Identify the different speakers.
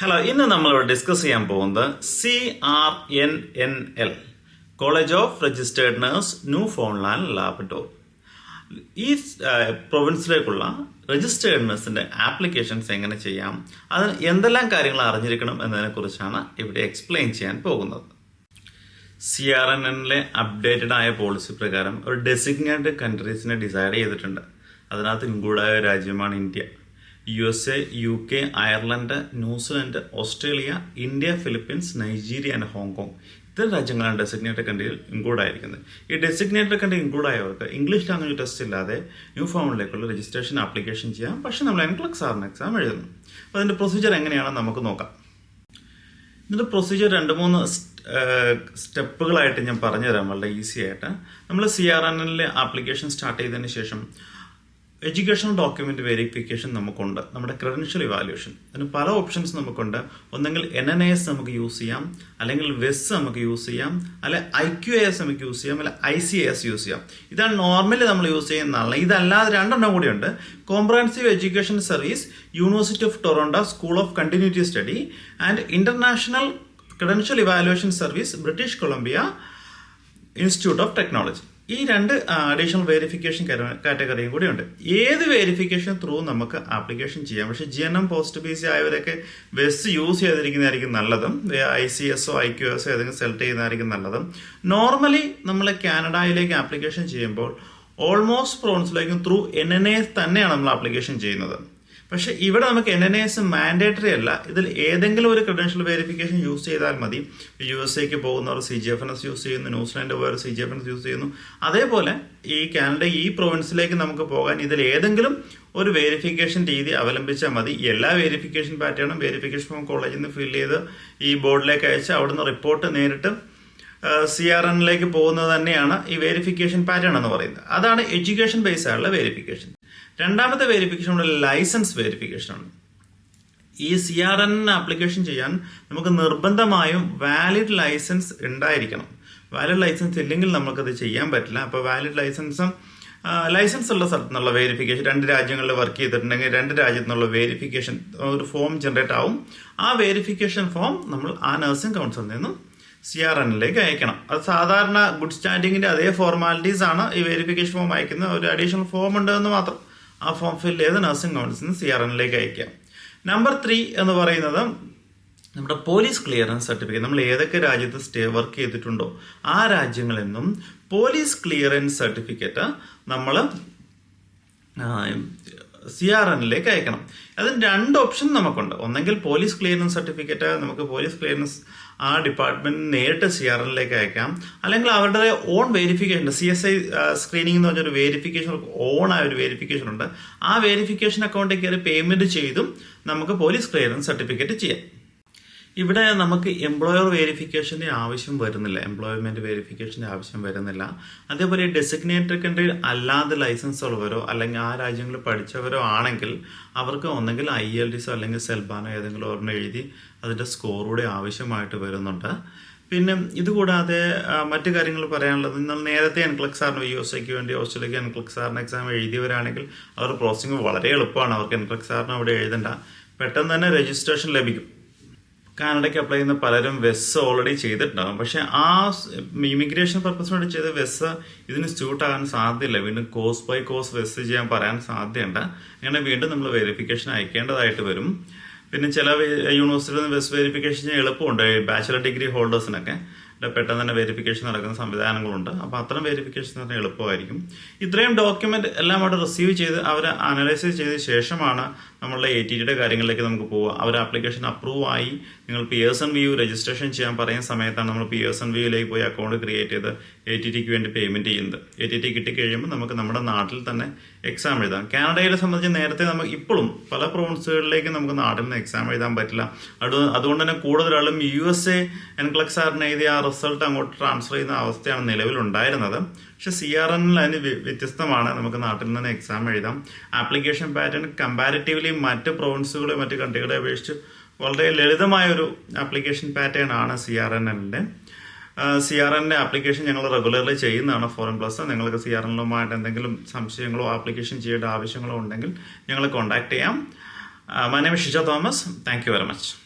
Speaker 1: Hello ഇന്ന് നമ്മളിവിടെ discuss ചെയ്യാൻ പോകുന്നത് C R N N L college of registered nurse Newfoundland Labrador ഈ പ്രൊവിൻസിലേക്കുള്ള രജിസ്റ്റേർഡ് നഴ്സിന്റെ ആപ്ലിക്കേഷൻസ് എങ്ങനെ ചെയ്യാം അത് എന്തെല്ലാം കാര്യങ്ങൾ അറിഞ്ഞിരിക്കണം എന്നതിനെ കുറിച്ചാണ് ഇവിടെ എക്സ്പ്ലെയിൻ ചെയ്യാൻ പോകുന്നത്. സി ആർ എൻ എന്നിലെ അപ്ഡേറ്റഡ് ആയ പോളിസി പ്രകാരം ഒരു ഡെസിഗ്നേറ്റഡ് കൺട്രീസിനെ ഡിസൈഡ് ചെയ്തിട്ടുണ്ട്. അതിനകത്ത് ഇൻക്ലൂഡായ രാജ്യമാണ് India. U S A U K Ireland New Zealand Australia India Philippines Nigeria and Hong Kong. ഇത്തരം രാജ്യങ്ങളാണ് ഡെസിഗ്നേറ്റഡ് കൺട്രിയിൽ ഇൻക്ലൂഡ് ആയിരിക്കുന്നത്. ഈ ഡെസിഗ്നേറ്റഡ് കൺട്രി ഇൻക്ലൂഡ് ആയവർക്ക് ഇംഗ്ലീഷ് ലാംഗ്വേജ് ടെസ്റ്റ് ഇല്ലാതെ ന്യൂ ഫോമിലേക്കുള്ള രജിസ്ട്രേഷൻ ആപ്ലിക്കേഷൻ ചെയ്യാം. പക്ഷേ നമ്മൾ എൻക്ലക് സാറിന് എക്സാം എഴുതുന്നു. അപ്പോൾ അതിന്റെ പ്രൊസീജിയർ എങ്ങനെയാണെന്ന് നമുക്ക് നോക്കാം. ഇതിന്റെ പ്രൊസീജിയർ രണ്ട് മൂന്ന് സ്റ്റെപ്പുകളായിട്ട് ഞാൻ പറഞ്ഞുതരാം. വളരെ ഈസി ആയിട്ട്. നമ്മൾ സി ആർ എൻ എല്ലിലെ ആപ്ലിക്കേഷൻ സ്റ്റാർട്ട് ചെയ്തതിന് ശേഷം എഡ്യൂക്കേഷണൽ ഡോക്യുമെന്റ് വെരിഫിക്കേഷൻ നമുക്കുണ്ട്. നമ്മുടെ ക്രെഡൻഷ്യൽ ഇവാലുവേഷൻ അതിന് പല ഓപ്ഷൻസ് നമുക്കുണ്ട്. ഒന്നെങ്കിൽ എൻ എൻ എസ് നമുക്ക് യൂസ് ചെയ്യാം. അല്ലെങ്കിൽ വെസ് നമുക്ക് യൂസ് ചെയ്യാം. അല്ലെ ഐ ക്യു എസ് നമുക്ക് യൂസ് ചെയ്യാം. അല്ലെ ഐ സി എസ് യൂസ് ചെയ്യാം. ഇതാണ് നോർമലി നമ്മൾ യൂസ് ചെയ്യുന്ന ഇതല്ലാതെ രണ്ടെണ്ണം കൂടിയുണ്ട് comprehensive education service university of Toronto school of continuity study and international credential evaluation service British Columbia institute of technology ഈ രണ്ട് അഡീഷണൽ വെരിഫിക്കേഷൻ കാറ്റഗറിയും കൂടി ഉണ്ട് ഏത് വെരിഫിക്കേഷൻ ത്രൂ നമുക്ക് ആപ്ലിക്കേഷൻ ചെയ്യാം. പക്ഷേ G N M post B C ആയവരൊക്കെ വെസ് use ചെയ്തിരിക്കുന്നതായിരിക്കും നല്ലതും. ഐ സി എസോ ഐ ക്യു എസോ ഏതെങ്കിലും സെലക്ട് ചെയ്യുന്നതായിരിക്കും നല്ലതും. നോർമലി നമ്മൾ കാനഡയിലേക്ക് ആപ്ലിക്കേഷൻ ചെയ്യുമ്പോൾ ഓൾമോസ്റ്റ് പ്രോൺസിലേക്കും ത്രൂ എൻ എൻ എ തന്നെയാണ് നമ്മൾ ആപ്ലിക്കേഷൻ ചെയ്യുന്നത്. പക്ഷെ ഇവിടെ നമുക്ക് എൻ എൻ എസ് മാൻഡേറ്ററി അല്ല. ഇതിൽ ഏതെങ്കിലും ഒരു ക്രെഡൻഷ്യൽ വെരിഫിക്കേഷൻ യൂസ് ചെയ്താൽ മതി. യു എസ് എക്ക് പോകുന്നവർ C G F N S use ചെയ്യുന്നു ന്യൂസിലാൻഡ് പോയവർ C G F N S use ചെയ്യുന്നു. അതേപോലെ ഈ കാനഡ ഈ പ്രൊവിൻസിലേക്ക് നമുക്ക് പോകാൻ ഇതിൽ ഏതെങ്കിലും ഒരു വെരിഫിക്കേഷൻ രീതി അവലംബിച്ചാൽ മതി. എല്ലാ വെരിഫിക്കേഷൻ പാറ്റേണും വെരിഫിക്കേഷൻ ഫോം കോളേജിൽ നിന്ന് ഫിൽ ചെയ്ത് ഈ ബോർഡിലേക്ക് അയച്ച് അവിടുന്ന് റിപ്പോർട്ട് നേരിട്ട് സി ആർ എന്നിലേക്ക് പോകുന്നത് തന്നെയാണ് ഈ വെരിഫിക്കേഷൻ പാറ്റേൺ എന്ന് പറയുന്നത്. അതാണ് എഡ്യൂക്കേഷൻ ബേസ് ആയുള്ള വെരിഫിക്കേഷൻ രണ്ടാമത്തെ വെരിഫിക്കേഷൻ ലൈസൻസ് വെരിഫിക്കേഷൻ ആണ്. ഈ സി ആർ എൻ ആപ്ലിക്കേഷൻ ചെയ്യാൻ നമുക്ക് നിർബന്ധമായും വാലിഡ് ലൈസൻസ് ഉണ്ടായിരിക്കണം. വാലിഡ് ലൈസൻസ് ഇല്ലെങ്കിൽ നമുക്കത് ചെയ്യാൻ പറ്റില്ല. അപ്പോൾ വാലിഡ് ലൈസൻസും ലൈസൻസ് ഉള്ള സ്ഥലത്തു നിന്നുള്ള വെരിഫിക്കേഷൻ രണ്ട് രാജ്യങ്ങളിൽ വർക്ക് ചെയ്തിട്ടുണ്ടെങ്കിൽ രണ്ട് രാജ്യത്തു നിന്നുള്ള വെരിഫിക്കേഷൻ ഒരു ഫോം ജനറേറ്റ് ആവും. ആ വെരിഫിക്കേഷൻ ഫോം നമ്മൾ ആ നഴ്സിംഗ് കൗൺസിലിൽ നിന്നും സി ആർ എന്നിലേക്ക് അയക്കണം. അത് സാധാരണ ഗുഡ് സ്റ്റാൻഡിങ്ങിന്റെ അതേ ഫോർമാലിറ്റീസ് ആണ് ഈ വെരിഫിക്കേഷൻ ഫോം അയക്കുന്ന. ഒരു അഡീഷണൽ ഫോം ഉണ്ട് എന്ന് മാത്രം. ആ ഫോം ഫിൽ ചെയ്ത് നഴ്സിംഗ് കൗൺസിലിന് സി ആർ എന്നിലേക്ക് അയക്കാം. നമ്പർ ത്രീ എന്ന് പറയുന്നത് നമ്മുടെ പോലീസ് ക്ലിയറൻസ് സർട്ടിഫിക്കറ്റ് നമ്മൾ ഏതൊക്കെ രാജ്യത്ത് സ്റ്റേ വർക്ക് ചെയ്തിട്ടുണ്ടോ ആ രാജ്യങ്ങളിൽ നിന്നും പോലീസ് ക്ലിയറൻസ് സർട്ടിഫിക്കറ്റ് നമ്മൾ സി ആർ എന്നിലേക്ക് അയക്കണം. അതിന് രണ്ട് ഓപ്ഷൻ നമുക്കുണ്ട്. ഒന്നെങ്കിൽ പോലീസ് ക്ലിയറൻസ് സർട്ടിഫിക്കറ്റ് നമുക്ക് പോലീസ് ക്ലിയറൻസ് ആ ഡിപ്പാർട്ട്മെന്റ് നേരിട്ട് സി ആർ എന്നിലേക്ക് അയക്കാം. അല്ലെങ്കിൽ അവരുടെ own verification C S I screening എന്ന് പറഞ്ഞൊരു വെരിഫിക്കേഷൻ ഓൺ ആയ ഒരു വെരിഫിക്കേഷൻ ഉണ്ട്. ആ വെരിഫിക്കേഷൻ അക്കൗണ്ടിൽ കയറി പേയ്മെന്റ് ചെയ്തും നമുക്ക് പോലീസ് ക്ലിയറൻസ് സർട്ടിഫിക്കറ്റ് ചെയ്യാം. ഇവിടെ നമുക്ക് എംപ്ലോയർ വെരിഫിക്കേഷന്റെ ആവശ്യം വരുന്നില്ല. എംപ്ലോയ്മെന്റ് വെരിഫിക്കേഷന്റെ ആവശ്യം വരുന്നില്ല. അതേപോലെ ഡെസിഗ്നേറ്റഡ് കൺട്രി അല്ലാതെ ലൈസൻസ് ഉള്ളവരോ അല്ലെങ്കിൽ ആ രാജ്യങ്ങളിൽ പഠിച്ചവരോ ആണെങ്കിൽ അവർക്ക് ഒന്നെങ്കിൽ ഐ എൽ ഡിസോ അല്ലെങ്കിൽ സെൽബാനോ ഏതെങ്കിലും ഒരെണ്ണം എഴുതി അതിന്റെ സ്കോറൂടെ ആവശ്യമായിട്ട് വരുന്നുണ്ട്. പിന്നെ ഇതുകൂടാതെ മറ്റു കാര്യങ്ങൾ പറയാനുള്ളത് നിങ്ങൾ നേരത്തെ എൻക്ലക്സ് സാറിന് യു എസ് എക്ക് വേണ്ടി ഓസ്ട്രേലിയക്ക് എൻക്ലക്സ് സാറിന് എക്സാം എഴുതിയവരാണെങ്കിൽ അവർ പ്രോസസ്സിംഗ് വളരെ എളുപ്പമാണ്. അവർക്ക് എൻക്ലക്സ് സാറിന് അവിടെ എഴുതണ്ട. പെട്ടെന്ന് തന്നെ രജിസ്ട്രേഷൻ ലഭിക്കും. കാനഡയ്ക്ക് അപ്ലൈ ചെയ്യുന്ന പലരും വെസ് ഓൾറെഡി ചെയ്തിട്ടുണ്ടാകും പക്ഷെ ആ ഇമിഗ്രേഷൻ പർപ്പസിന് വേണ്ടി ചെയ്ത വെസ് ഇതിന് സ്യൂട്ട് ആകാൻ സാധ്യതയില്ല വീണ്ടും കോസ് ബൈ കോസ് വെസ് ചെയ്യാൻ പറയാൻ സാധ്യതയുണ്ട്. അങ്ങനെ വീണ്ടും നമ്മൾ വെരിഫിക്കേഷൻ അയക്കേണ്ടതായിട്ട് വരും. പിന്നെ ചില യൂണിവേഴ്സിറ്റിയിൽ നിന്ന് വെസ് വെരിഫിക്കേഷൻ എളുപ്പമുണ്ട്. ബാച്ചിലർ ഡിഗ്രി ഹോൾഡേഴ്സിനൊക്കെ പെട്ടെന്ന് തന്നെ വെരിഫിക്കേഷൻ നടക്കുന്ന സംവിധാനങ്ങളുണ്ട്. അപ്പോൾ അത്തരം വെരിഫിക്കേഷൻ തന്നെ എളുപ്പമായിരിക്കും. ഇത്രയും ഡോക്യുമെന്റ് എല്ലാം അവിടെ റിസീവ് ചെയ്ത് അവർ അനലൈസ് ചെയ്ത ശേഷമാണ് നമ്മളുടെ എ ടി ടിയുടെ കാര്യങ്ങളിലേക്ക് നമുക്ക് പോവുക. അവർ ആപ്ലിക്കേഷൻ അപ്രൂവ് ആയി നിങ്ങൾ P S N view registration ചെയ്യാൻ പറയുന്ന സമയത്താണ് നമ്മൾ പി എസ് എൻ വ്യൂയിലേക്ക് പോയി അക്കൗണ്ട് ക്രിയേറ്റ് ചെയ്ത് എ ടി ടിക്ക് വേണ്ടി പേയ്മെന്റ് ചെയ്യുന്നത്. എ ടി ടി കിട്ടിക്കഴിയുമ്പോൾ നമുക്ക് നമ്മുടെ നാട്ടിൽ തന്നെ എക്സാം എഴുതാം. കാനഡയിലെ സംബന്ധിച്ച് നേരത്തെ നമുക്ക് ഇപ്പോഴും പല പ്രൊവിൻസുകളിലേക്ക് നമുക്ക് നാട്ടിൽ നിന്ന് എക്സാം എഴുതാൻ പറ്റില്ല. അത് അതുകൊണ്ട് തന്നെ കൂടുതലാളും യു എസ് എ എൻക്ലക്സ് ആറിന് എഴുതിയ ആ റിസൾട്ട് അങ്ങോട്ട് ട്രാൻസ്ഫർ ചെയ്യുന്ന അവസ്ഥയാണ് നിലവിലുണ്ടായിരുന്നത് പക്ഷെ സി ആർ എന്നിൽ അതിന് വ്യത്യസ്തമാണ്. നമുക്ക് നാട്ടിൽ നിന്ന് എക്സാം എഴുതാം. ആപ്ലിക്കേഷൻ പാറ്റേൺ കമ്പാരിറ്റീവ്ലി മറ്റ് പ്രൊവിൻസുകളെ മറ്റ് കൺട്രികളെ അപേക്ഷിച്ച് വളരെ ലളിതമായ ഒരു ആപ്ലിക്കേഷൻ പാറ്റേൺ ആണ് സി ആർ എൻ എല്ലിന്റെ സി ആർ എന്റെ ആപ്ലിക്കേഷൻ ഞങ്ങൾ റെഗുലർലി ചെയ്യുന്നതാണ് ഫോറൻ പ്ലസ് നിങ്ങൾക്ക് സി ആർ എന്തെങ്കിലും സംശയങ്ങളോ ആപ്ലിക്കേഷൻ ചെയ്യേണ്ട ആവശ്യങ്ങളോ ഉണ്ടെങ്കിൽ ഞങ്ങളെ കോൺടാക്ട് ചെയ്യാം. My name Shija Thomas thank you very much